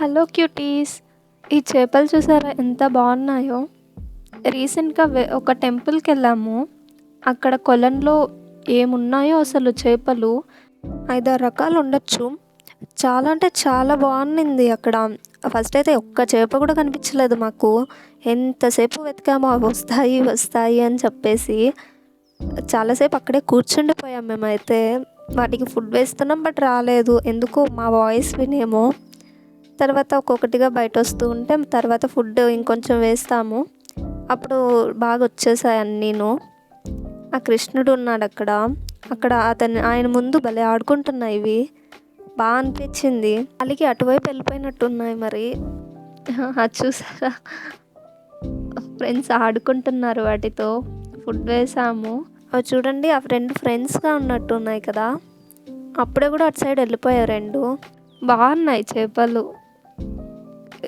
Hello cuties ఈ చేపలు చూసారా ఎంత బాగున్నాయో? రీసెంట్గా ఒక టెంపుల్కి వెళ్ళాము. అక్కడ కొలంలో ఏమున్నాయో అసలు చేపలు? ఐదారు రకాలు ఉండొచ్చు. చాలా అంటే చాలా బాగుంది అక్కడ. ఫస్ట్ అయితే ఒక్క చేప కూడా కనిపించలేదు మాకు. ఎంతసేపు వెతికామో అవి వస్తాయి వస్తాయి అని చెప్పేసి. చాలాసేపు అక్కడే కూర్చుండిపోయాం మేమైతే. వాటికి ఫుడ్ వేస్తున్నాం బట్ రాలేదు. ఎందుకు మా వాయిస్ వినేమో. తర్వాత ఒక్కొక్కటిగా బయట వస్తూ ఉంటే తర్వాత ఫుడ్ ఇంకొంచెం వేస్తాము. అప్పుడు బాగా వచ్చేసాయి అన్నీను. ఆ కృష్ణుడు ఉన్నాడు అక్కడ. అక్కడ అతను ఆయన ముందు భలే ఆడుకుంటున్నాయి ఇవి. బాగా అనిపించింది. అలాగే అటువైపు వెళ్ళిపోయినట్టున్నాయి మరి. అది చూసారా? ఫ్రెండ్స్ ఆడుకుంటున్నారు వాటితో. ఫుడ్ వేసాము. అవి చూడండి ఆ రెండు ఫ్రెండ్స్గా ఉన్నట్టు ఉన్నాయి కదా. అప్పుడే కూడా అటు సైడ్ వెళ్ళిపోయాయి రెండు. బాగున్నాయి చేపలు.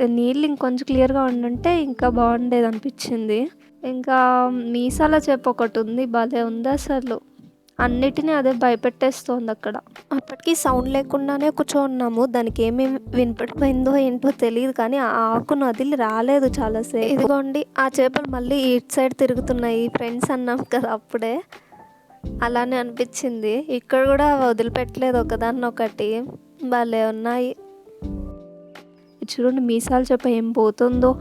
నీళ్ళు ఇంకొంచెం క్లియర్గా ఉండుంటే ఇంకా బాగుండేది అనిపించింది. ఇంకా మీసాల చేప ఒకటి ఉంది భలే ఉంది అసలు. అన్నిటినీ అదే భయపెట్టేస్తోంది అక్కడ. అప్పటికి సౌండ్ లేకుండానే కూర్చోన్నాము. దానికి ఏమేమి వినపడిపోయిందో ఏంటో తెలియదు కానీ ఆ ఆకును వదిలి రాలేదు చాలాసేపు ఇదిగోండి ఆ చేపలు మళ్ళీ ఇటు సైడ్ తిరుగుతున్నాయి. ఫ్రెండ్స్ అన్నాం కదా అప్పుడే. అలానే అనిపించింది. ఇక్కడ కూడా వదిలిపెట్టలేదు ఒకదాన్ని ఒకటి భలే ఉన్నాయి. చూడండి మీసాలు చెప్ప ఏం పోతుందో.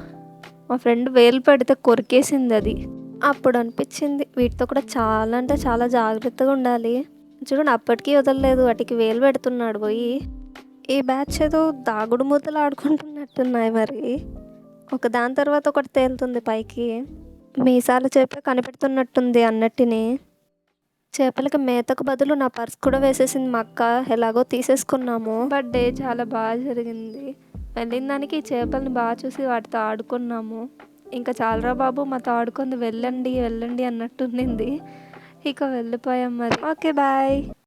మా ఫ్రెండ్ వేలు పెడితే కొరికేసింది అది. అప్పుడు అనిపించింది వీటితో కూడా చాలా అంటే చాలా జాగ్రత్తగా ఉండాలి. చూడండి అప్పటికీ వదలలేదు వాటికి వేలు పెడుతున్నాడు పోయి. ఈ బ్యాచ్ ఏదో దాగుడు మూతలు ఆడుకుంటున్నట్టున్నాయి మరి. ఒక దాని తర్వాత ఒకటి తేలుతుంది పైకి. మీసాలు చేప కనిపెడుతున్నట్టుంది అన్నట్టుని. చేపలకి మేతకు బదులు నా పర్స్ కూడా వేసేసింది మా అక్క. ఎలాగో తీసేసుకున్నాము. బట్ డే చాలా బాగా జరిగింది. వెళ్ళిన దానికి ఈ చేపల్ని బాగా చూసి వాటితో ఆడుకున్నాము. ఇంకా చాలరా బాబు మాతో ఆడుకుంది వెళ్ళండి వెళ్ళండి అన్నట్టుండింది ఇక వెళ్ళిపోయాం మరి. Okay bye.